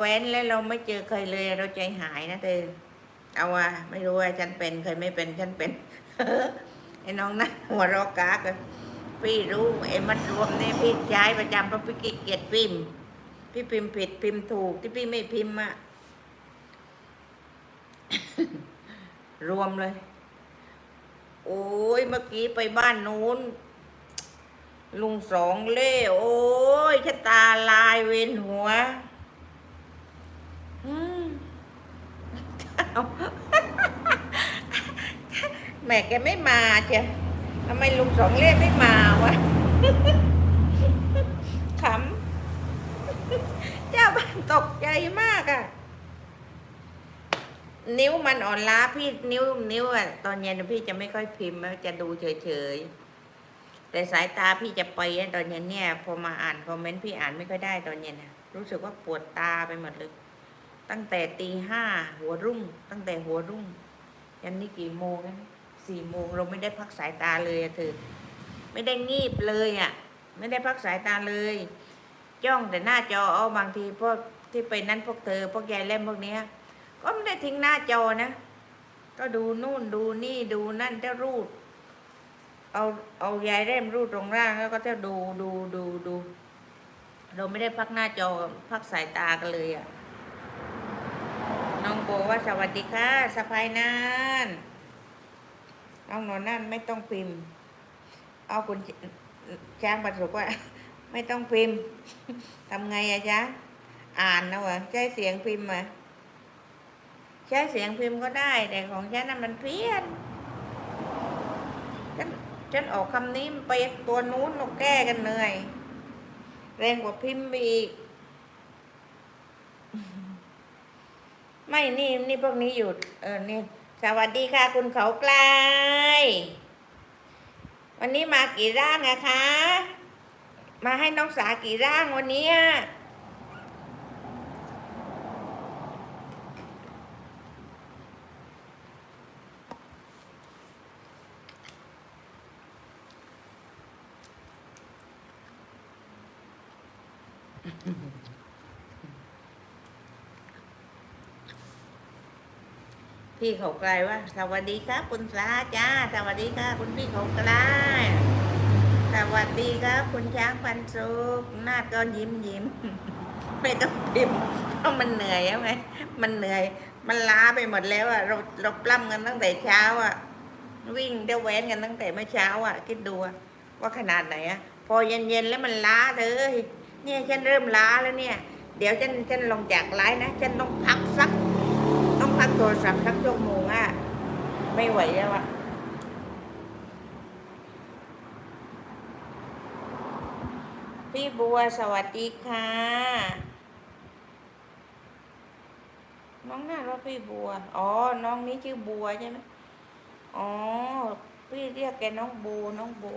แว้นแล้วเราไม่เจอใครเลย เราใจหายนะเธอเอาว่าไม่รู้ว่าฉันเป็นใครไม่เป็นฉันเป็นไอ้น้องนะหัวรอกากพี่รู้ไอ้มัดรวมเนี่ยพี่ใช้ประจำเพราะพี่ขี้เกียจพิมพ์พี่พิมพ์ผิดพิมพ์ถูกที่พี่ไม่พิมพ์อะรวมเลย โอ้ยเมื่อกี้ไปบ้านนู้น ลุงสองเล่ โอ้ยชะตาลายเวียนหัวอืม แม่แกไม่มาเชียทำไมลุงสองเล่ไม่มาวะขำเจ้าบ้านตกใจมากอะนิ้วมันอ่อนล้าพี่นิ้ว นิ้วอะตอนเย็นพี่จะไม่ค่อยพิมพ์แล้วจะดูเฉยๆแต่สายตาพี่จะไปอะตอนเย็นเนี่ย พอมาอ่านคอมเมนต์พี่อ่านไม่ค่อยได้ตอนเย็นอะรู้สึกว่าปวดตาไปหมดเลย ตั้งแต่ตีห้าหัวรุ่ง ตั้งแต่หัวรุ่ง ยันนี่กี่โมงนะสี่โมงเราไม่ได้พักสายตาเลยอะเธอไม่ได้งีบเลยอะไม่ได้พักสายตาเลย จ้องแต่หน้าจอเอาบางทีพวกที่ไปนั้นพวกเธอ พวกยายเล่มพวกเนี้ย ก็ไม่ได้ทิ้งหน้าจอนะ ก็ดูนู่นดูนี่ดูนั่นจะรูด เอาเอายายเล่มรูดตรงล่างแล้วก็จะดูดูดูดู เราไม่ได้พักหน้าจอพักสายตากันเลยอะ่ะ น้องโบว่าสวัสดีค่ะสะพายนานน้องนอนนั่นไม่ต้องพิมพ์ เอาคุณช้างประสบว่า ไม่ต้องพิมพ์ทำไงอะจ๊ะอ่านนะวะใช้เสียงพิมพ์มาใช้เสียงพิมพ์ก็ได้ แต่ของฉันน่ะมันเพี้ยนฉันฉันออกคำนี้ไปตัวนู้นเราแก้กันเหนื่อยแรงกว่าพิมพ์อีก ไม่นี่นี่พวกนี้หยุดเออนี่สวัสดีค่ะคุณเขาไกลวันนี้มากี่ร่างอะคะ มาให้น้องสากี่ร่างวันนี้อะ พี่เขาไกลว่า สวัสดีครับคุณสาจ้า สวัสดีค่ะ คุณพี่เขาไกลสวัสดีครับ คุณช้างพันสุกหน้าก็ยิ้มยิ้มไม่ต้องพิมพ์เพราะมันเหนื่อยแล้วไงมันเหนื่อย มันล้าไปหมดแล้วอะเราเราปล้ำกันตั้งแต่เช้าอะ วิ่งเดวแวนกันตั้งแต่เมื่อเช้าอะ คิดดูว่าขนาดไหนอะ พอเย็นๆแล้วมันล้าเลยเนี่ยฉันเริ่มล้าแล้วเนี่ย เดี๋ยวฉันฉันลงจากไลน์นะฉันต้องพักสัก พักโทรศัพท์สักชั่วโมงอะไม่ไหวแล้วอะพี่บัวสวัสดีค่ะ น้องน่ารักพี่บัว อ๋อ น้องนี้ชื่อบัวใช่ไหมอ๋อ พี่เรียกแกน้องบูน้องบู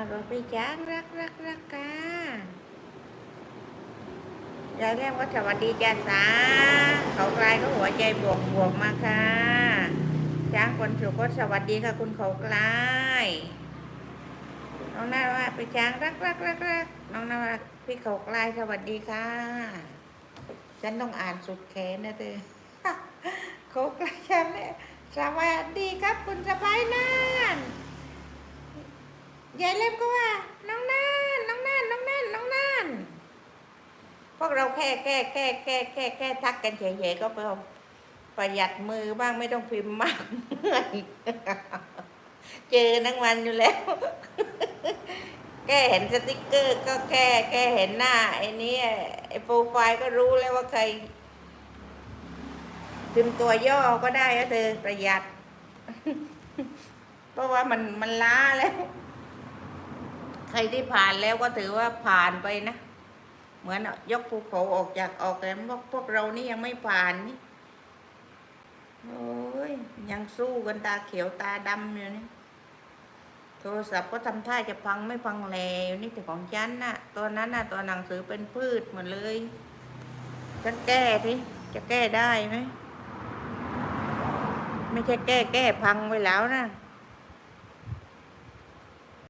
น่ารักพี่จ้างรักรักรักค่ะยายเรียกว่าสวัสดีจ้าสาเขากลายก็หัวใจบวกบวกมาค่ะจ้างคนสุขก็สวัสดีค่ะคุณเขากลายน้องน่าว่าไปจ้างรักรักรักรักน้องน่าว่าพี่เขากลายสวัสดีค่ะ ฉันต้องอ่านสุดแขนนะเธอเขากลายฉันเนี่ยสวัสดีครับคุณสะพายนาน ยายเล็บก็ว่า น้องน่านน้องน่านน้องน่านน้องน่านพวกเราแค่แค่แค่แค่แค่แค่ทักกันเฉยๆก็พอประหยัดมือบ้างไม่ต้องพิมพ์มากเหนื่อยเจอทั้งวันอยู่แล้ว แค่เห็นสติกเกอร์ก็แค่แค่เห็นหน้าไอ้นี่ไอ้โปรไฟล์ก็รู้แล้วว่าใครพิมพ์ตัวย่อก็ได้ก็เธอประหยัด เพราะว่ามันมันล้าแล้ว ใครที่ผ่านแล้วก็ถือว่าผ่านไปนะ เหมือนยกภูเขาออกจากออกแต่พวกพวกเรานี่ยังไม่ผ่านนี่โอ้ยยังสู้กันตาเขียวตาดำอยู่นี่โทรศัพท์ก็ทำท่าจะพังไม่พังแลอยู่นี่แต่ของฉันน่ะ ตัวนั้นน่ะตัวหนังสือเป็นพืชหมดเลยฉันแก้ทีจะแก้ได้ไหมไม่ใช่แก้แก้พังไปแล้วนะ